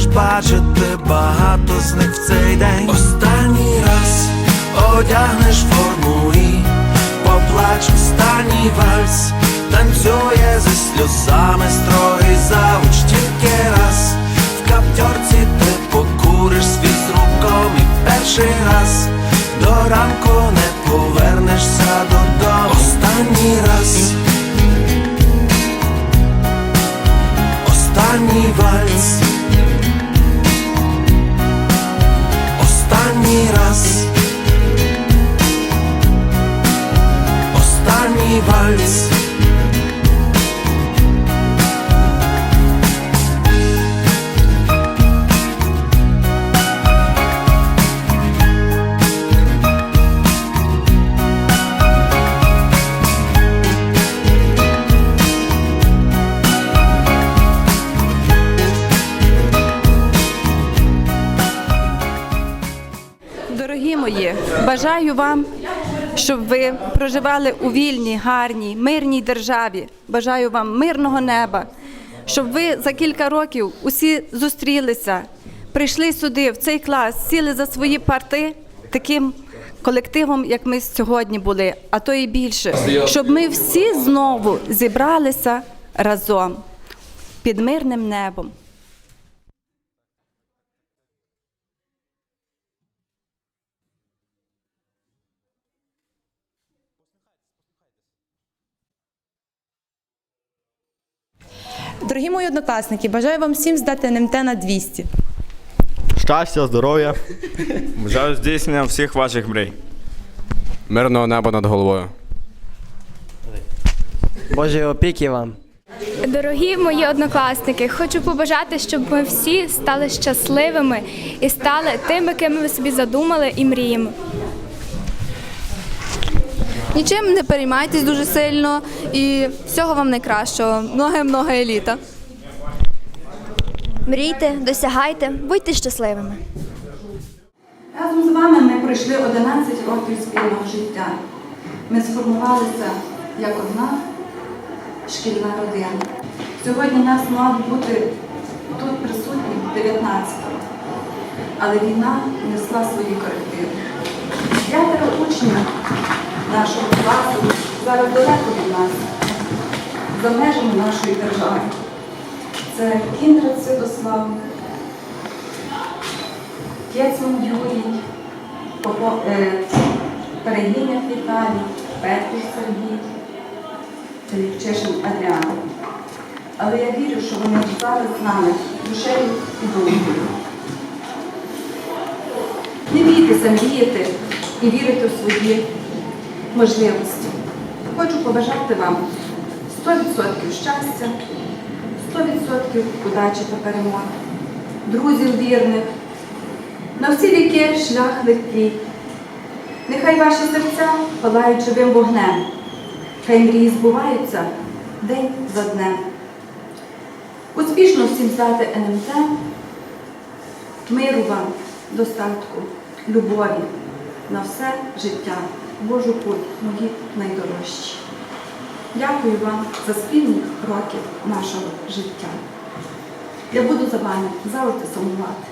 будеш бачити багато з них в цей день. Останній раз одягнеш форму і поплач останній вальс, танцює зі сльозами строгий Останній раз. Останній вальс. Дорогі мої, бажаю вам, щоб ви проживали у вільній, гарній, мирній державі. Бажаю вам мирного неба, щоб ви за кілька років усі зустрілися, прийшли сюди, в цей клас, сіли за свої парти таким колективом, як ми сьогодні були, а то і більше, щоб ми всі знову зібралися разом під мирним небом. Дорогі мої однокласники, бажаю вам всім здати НМТ на 200. Щастя, здоров'я. Бажаю здійснення всіх ваших мрій. Мирного неба над головою. Божої опіки вам. Дорогі мої однокласники, хочу побажати, щоб ми всі стали щасливими і стали тими, ким ви собі задумали і мріємо. Нічим не переймайтесь дуже сильно і всього вам найкращого. Много-много еліта. Мрійте, досягайте, будьте щасливими. Разом з вами ми пройшли 11 років спільного життя. Ми сформувалися як одна шкільна родина. Сьогодні нас мало бути тут присутніх 19-го, але війна несла свої корективи. П'ятеро учнів нашого класу зараз далеко від нас, за межами нашої держави. Це Кіндрат Святослав, Єцман Юрій, е, Перегіняк Віталій, Петрів Сергій, Лівчишин Адріан. Але я вірю, що вони зараз з нами душею і думкою. Не бійтеся мріяти і вірити в свої можливості. Хочу побажати вам 100% щастя, 100% удачі та перемоги, друзів вірних, на всі віки шлях легкий. Нехай ваші серця палають живим вогнем, хай мрії збуваються день за днем. Успішно всім здати НМТ, миру вам, достатку, любові на все життя, Божу путь, мої найдорожчі. Дякую вам за спільні років нашого життя. Я буду за вами завжди сумувати.